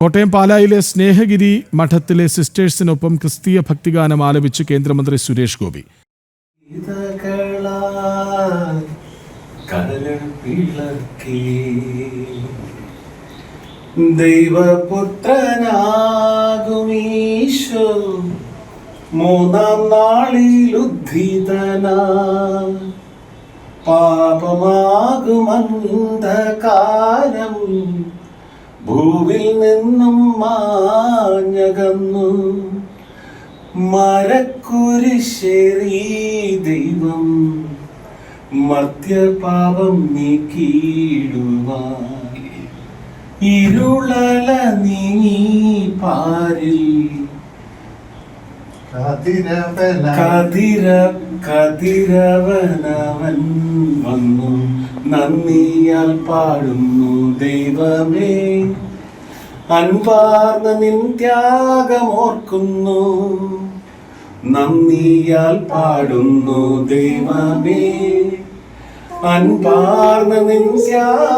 കോട്ടയം പാലായിലെ സ്നേഹഗിരി മഠത്തിലെ സിസ്റ്റേഴ്സിനൊപ്പം ക്രിസ്തീയ ഭക്തിഗാനം ആലപിച്ച് കേന്ദ്രമന്ത്രി സുരേഷ് ഗോപി. മൂന്നാം നാളിൽ ഉദ്ധിതന. പാപമാകുമന്ധകാരം ഭൂവിൽ നിന്നും മാഞ്ഞകന്നു. മരക്കുരിശേറി ദൈവം മർത്യപാപം നീക്കിയിടുവാൻ. ഇരുളല നീ പാരിൽ കതിര കതിരവനവൻ വന്നു. നന്ദിയാൽ പാടുന്നു ദൈവമേ. അൻപാർന്ന നിൻ ത്യാഗമോർക്കുന്നു. നന്ദിയാൽ പാടുന്നു ദൈവമേ. അൻപാർന്ന നിൻ ത്യാഗമോർക്കുന്നു.